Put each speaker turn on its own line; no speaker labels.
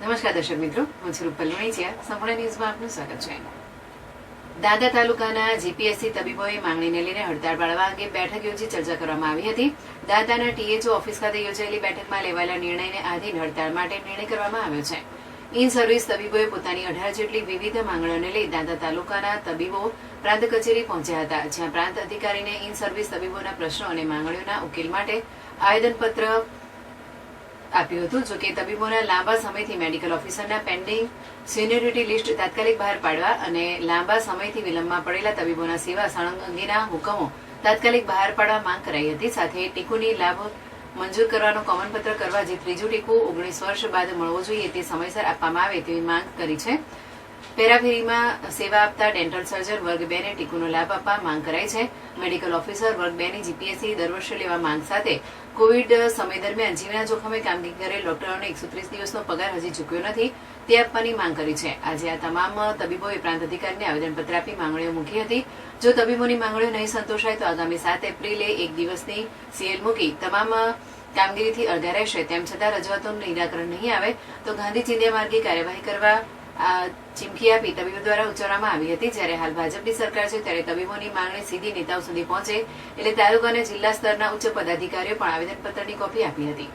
નમસ્કાર દર્શક મિત્રો, હું છું રૂપલ વણીચિયા સંપૂર્ણ ન્યૂઝમાં આપનું સ્વાગત છે. દાદા તાલુકાના જીપીએસસી તબીબોએ માંગણીને લઈને હડતાળ પાડવા અંગે બેઠક યોજી ચર્ચા કરવામાં આવી હતી. દાદાના ટીએચઓ ઓફિસ ખાતે યોજાયેલી બેઠકમાં લેવાયેલા નિર્ણયને આધીન હડતાળ માટે નિર્ણય કરવામાં આવ્યો છે. ઇન સર્વિસ તબીબોએ પોતાની અઢાર જેટલી વિવિધ માંગણીઓને લઈ દાદા તાલુકાના તબીબો પ્રાંત કચેરી પહોંચ્યા હતા, જ્યાં પ્રાંત અધિકારીને ઇન સર્વિસ તબીબોના પ્રશ્નો અને માંગણીઓના ઉકેલ માટે આવેદનપત્ર આપ્યું હતું. જો કે તબીબોના લાંબા સમયથી મેડિકલ ઓફિસરના પેન્ડિંગ સિનિયોરિટી લિસ્ટ તાત્કાલિક બહાર પાડવા અને લાંબા સમયથી વિલંબમાં પડેલા તબીબોના સેવા સળંગ અંગેના હુકમો તાત્કાલિક બહાર પાડવા માંગ કરાઈ હતી. સાથે ટીકુની લાભ મંજૂર કરવાનો કોમન પત્ર કરવા જે ત્રીજું ટીકુ ઓગણીસ વર્ષ બાદ મળવો જોઈએ તે સમયસર આપવામાં આવે તેવી માંગ કરી છે. પેરાફેરીમાં સેવા આપતા ડેન્ટલ સર્જન વર્ગ બે ને ટીકુનો લાભ આપવા માંગ કરાઈ છે. મેડિકલ ઓફિસર વર્ગ બે ની જીપીએસસી દર વર્ષે લેવા માંગ સાથે કોવિડ સમય દરમિયાન જીવના જોખમે કામગીરી કરેલ ડોક્ટરોને એકસો ત્રીસ દિવસનો પગાર હજી ચૂક્યો નથી. તે આપવાની માંગ કરી છે. આજે આ તમામ તબીબોએ પ્રાંત અધિકારીને આવેદનપત્ર આપી માંગણીઓ મૂકી હતી. જો તબીબોની માંગણીઓ નહીં સંતોષાય તો આગામી સાત એપ્રિલે એક દિવસની સીએલ મૂકી તમામ કામગીરીથી અડધા રહેશે. તેમ છતાં રજૂઆતોનું નિરાકરણ નહીં આવે તો ગાંધી ચિંધ્યા માર્ગે કાર્યવાહી કરવા ચીમકી આપી તબીબો દ્વારા ઉચ્ચારવામાં આવી હતી. જ્યારે હાલ ભાજપની સરકાર છે, ત્યારે તબીબોની માંગણી સીધી નેતાઓ સુધી પહોંચે. એટલે તાલુકા અને જિલ્લા સ્તરના ઉચ્ચ પદાધિકારીઓ પણ આવેદનપત્રની કોપી આપી હતી.